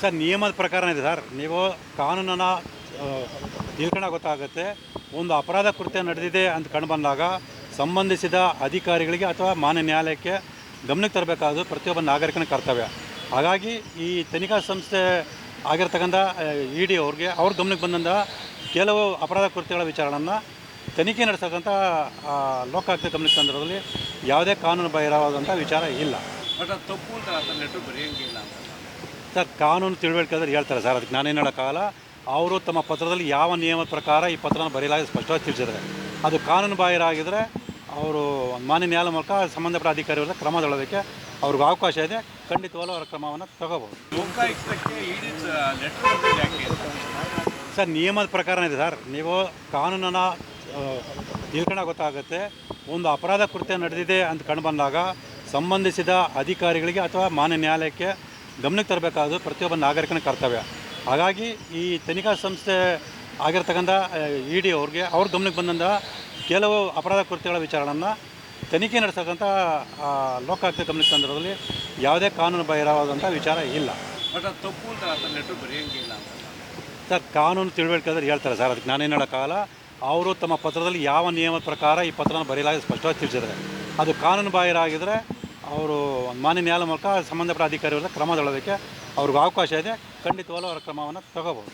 Sir, ನಿಯಮದ ಪ್ರಕಾರ ಇದೆ ಸರ್. ನೀವು ಕಾನೂನನ್ನ ತಿಳ್ಕೊಂಡಾಗ ಗೊತ್ತಾಗುತ್ತೆ. ಒಂದು ಅಪರಾಧ ಕೃತ್ಯ ನಡೆದಿದೆ ಅಂತ ಕಂಡು ಬಂದಾಗ ಸಂಬಂಧಿಸಿದ ಅಧಿಕಾರಿಗಳಿಗೆ ಅಥವಾ ಮಾನ್ಯ ನ್ಯಾಯಾಲಯಕ್ಕೆ ಗಮನಕ್ಕೆ ತರಬೇಕಾದ್ದು ಪ್ರತಿಯೊಬ್ಬ ನಾಗರಿಕನ ಕರ್ತವ್ಯ. ಹಾಗಾಗಿ ಈ ತನಿಖಾ ಸಂಸ್ಥೆ ಆಗಿರ್ತಕ್ಕಂಥ ಇ ಡಿ ಅವ್ರಿಗೆ ಅವ್ರ ಗಮನಕ್ಕೆ ಬಂದಂಥ ಕೆಲವು ಅಪರಾಧ ಕೃತ್ಯಗಳ ವಿಚಾರಣೆಯನ್ನು ತನಿಖೆ ನಡೆಸತಕ್ಕಂಥ ಲೋಕಾಯುಕ್ತ ಗಮನಕ್ಕೆ ತಂದಿರೋದ್ರಲ್ಲಿ ಯಾವುದೇ ಕಾನೂನು ಬಾಹಿರವಾದಂಥ ವಿಚಾರ ಇಲ್ಲ. ಬಟ್ ಅದು ತಪ್ಪು ಅಂತ ಲೆಟರ್ ಬರೆಯಂಗಿಲ್ಲ ಅಂತ. ಸರ್ ಕಾನೂನು ತಿಳುವಳಿಕೆ ಹೇಳ್ತಾರೆ ಸರ್ ಅದಕ್ಕೆ ನಾನೇನು ಹೇಳೋಕ್ಕಾಗಲ್ಲ ಅವರು ತಮ್ಮ ಪತ್ರದಲ್ಲಿ ಯಾವ ನಿಯಮದ ಪ್ರಕಾರ ಈ ಪತ್ರನ ಬರೆಯಲಾಗಿ ಸ್ಪಷ್ಟವಾಗಿ ತಿಳಿಸಿದ್ದಾರೆ. ಅದು ಕಾನೂನು ಬಾಹಿರ ಆಗಿದ್ದರೆ ಅವರು ಮಾನ್ಯ ನ್ಯಾಯಾಲಯ ಮೂಲಕ ಸಂಬಂಧಪಟ್ಟ ಅಧಿಕಾರಿಗಳ ಕ್ರಮ ತೊಳೋದಕ್ಕೆ ಅವ್ರಿಗೆ ಅವಕಾಶ ಇದೆ. ಖಂಡಿತವಾಗ್ಲೂ ಅವರ ಕ್ರಮವನ್ನು ತಗೋಬೋದು ಸರ್ ನಿಯಮದ ಪ್ರಕಾರ ಇದೆ ಸರ್. ನೀವು ಕಾನೂನನ್ನು ತಿಳ್ಕೊಂಡಾಗ ಗೊತ್ತಾಗುತ್ತೆ. ಒಂದು ಅಪರಾಧ ಕೃತ್ಯ ನಡೆದಿದೆ ಅಂತ ಕಂಡು ಬಂದಾಗ ಸಂಬಂಧಿಸಿದ ಅಧಿಕಾರಿಗಳಿಗೆ ಅಥವಾ ಮಾನ್ಯ ನ್ಯಾಯಾಲಯಕ್ಕೆ ಗಮನಕ್ಕೆ ತರಬೇಕಾದ್ರು ಪ್ರತಿಯೊಬ್ಬ ನಾಗರಿಕನ ಕರ್ತವ್ಯ. ಹಾಗಾಗಿ ಈ ತನಿಖಾ ಸಂಸ್ಥೆ ಆಗಿರ್ತಕ್ಕಂಥ ಇ ಡಿ ಅವ್ರಿಗೆ ಅವ್ರ ಗಮನಕ್ಕೆ ಬಂದಂಥ ಕೆಲವು ಅಪರಾಧ ಕೃತ್ಯಗಳ ವಿಚಾರಗಳನ್ನು ತನಿಖೆ ನಡೆಸತಕ್ಕಂಥ ಲೋಕಾಯುಕ್ತ ಗಮನಕ್ಕೆ ತಂದಿರೋದ್ರಲ್ಲಿ ಯಾವುದೇ ಕಾನೂನು ಬಾಹಿರವಾದಂಥ ವಿಚಾರ ಇಲ್ಲ. ಬಟ್ ಅದು ತಪ್ಪು ಅಂತ ಲೆಟರ್ ಬರೆಯಂಗಿಲ್ಲ ಸರ್ ಕಾನೂನು ತಿಳುವಳಿಕೆ ಹೇಳ್ತಾರೆ ಸರ್ ಅದಕ್ಕೆ ನಾನೇನು ಹೇಳೋಕ್ಕಾಗಲ್ಲ. ಅವರು ತಮ್ಮ ಪತ್ರದಲ್ಲಿ ಯಾವ ನಿಯಮದ ಪ್ರಕಾರ ಈ ಪತ್ರವನ್ನು ಬರೆಯಲಾಗಿ ಸ್ಪಷ್ಟವಾಗಿ ತಿಳಿಸಿದ್ದಾರೆ. ಅದು ಕಾನೂನು ಬಾಹಿರ ಆಗಿದ್ದರೆ ಅವರು ಮಾನ್ಯ ನ್ಯಾಯಾಲಯ ಮೂಲಕ ಸಂಬಂಧಪಟ್ಟ ಅಧಿಕಾರಿಗಳ ಕ್ರಮ ತೊಳೋದಕ್ಕೆ ಅವ್ರಿಗೆ ಅವಕಾಶ ಇದೆ. ಖಂಡಿತವಾಗ್ಲೂ ಅವರ ಕ್ರಮವನ್ನು ತಗೋಬೋದು.